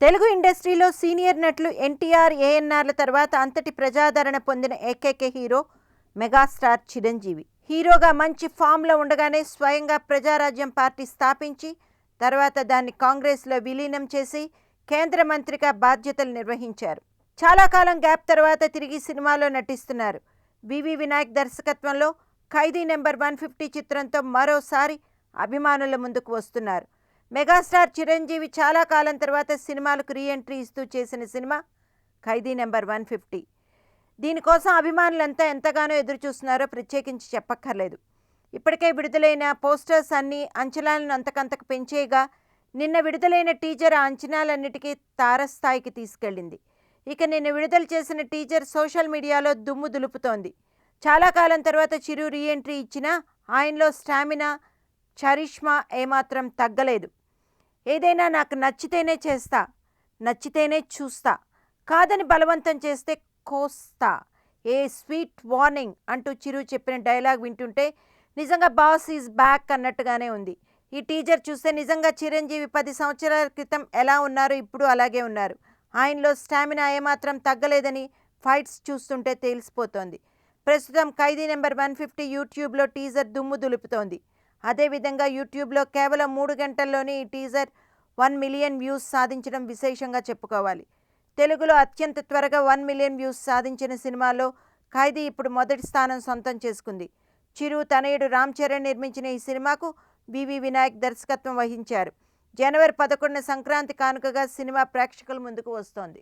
తెలుగు ఇండస్ట్రీలో సీనియర్ నటులు ఎన్టీఆర్ ఏఎన్ఆర్ల తర్వాత అంతటి ప్రజాదరణ పొందిన ఏకైక హీరో మెగాస్టార్ చిరంజీవి. హీరోగా మంచి ఫామ్లో ఉండగానే స్వయంగా ప్రజారాజ్యం పార్టీ స్థాపించి తర్వాత దాన్ని కాంగ్రెస్లో విలీనం చేసి కేంద్ర మంత్రిగా బాధ్యతలు నిర్వహించారు. చాలా కాలం గ్యాప్ తర్వాత తిరిగి సినిమాలో నటిస్తున్నారు. వివి వినాయక్ దర్శకత్వంలో ఖైదీ నెంబర్ వన్ ఫిఫ్టీ చిత్రంతో మరోసారి అభిమానుల ముందుకు వస్తున్నారు. మెగాస్టార్ చిరంజీవి చాలా కాలం తర్వాత సినిమాలకు రీఎంట్రీ ఇస్తూ చేసిన cinema Khaidi number one fifty. దీనికోసం అభిమానులంతా ఎంతగానో ఎదురు చూస్తున్నారో ప్రత్యేకించి చెప్పక్కర్లేదు. ఇప్పటికే విడుదలైన పోస్టర్స్ అన్నీ అంచనాలను అంతకంతకు పెంచేయగా నిన్న విడుదలైన టీజర్ ఆ అంచనాలన్నిటికీ తారస్థాయికి తీసుకెళ్ళింది. ఇక నిన్న విడుదల చేసిన టీజర్ సోషల్ మీడియాలో దుమ్ము దులుపుతోంది. చాలా కాలం తర్వాత చిరు రీ ఎంట్రీ ఇచ్చినా ఆయనలో స్టామినా చరిష్మా ఏమాత్రం తగ్గలేదు. ఏదైనా నాకు నచ్చితేనే చేస్తా నచ్చితేనే చూస్తా కాదని బలవంతం చేస్తే కోస్తా. ఏ స్వీట్ వార్నింగ్ అంటూ చిరు చెప్పిన డైలాగ్ వింటుంటే నిజంగా బాస్ ఈజ్ బ్యాక్ అన్నట్టుగానే ఉంది. ఈ టీజర్ చూస్తే నిజంగా చిరంజీవి పది సంవత్సరాల క్రితం ఎలా ఉన్నారో ఇప్పుడు అలాగే ఉన్నారు. ఆయనలో స్టామినా ఏమాత్రం తగ్గలేదని ఫైట్స్ చూస్తుంటే తెలిసిపోతోంది. ప్రస్తుతం ఖైదీ నెంబర్ వన్ ఫిఫ్టీ యూట్యూబ్లో టీజర్ దుమ్ము దులుపుతోంది. అదేవిధంగా యూట్యూబ్లో కేవలం మూడు గంటల్లోనే ఈ టీజర్ వన్ మిలియన్ వ్యూస్ సాధించడం విశేషంగా చెప్పుకోవాలి. తెలుగులో అత్యంత త్వరగా వన్ మిలియన్ వ్యూస్ సాధించిన సినిమాలో ఖైదీ ఇప్పుడు మొదటి స్థానం సొంతం చేసుకుంది. చిరు తనయుడు రామ్ చరణ్ నిర్మించిన ఈ సినిమాకు వివి వినాయక్ దర్శకత్వం వహించారు. జనవరి పదకొండున సంక్రాంతి కానుకగా సినిమా ప్రేక్షకుల ముందుకు వస్తోంది.